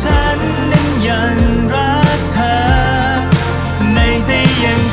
ฉันนั้นยังรักเธอ ในใจยัง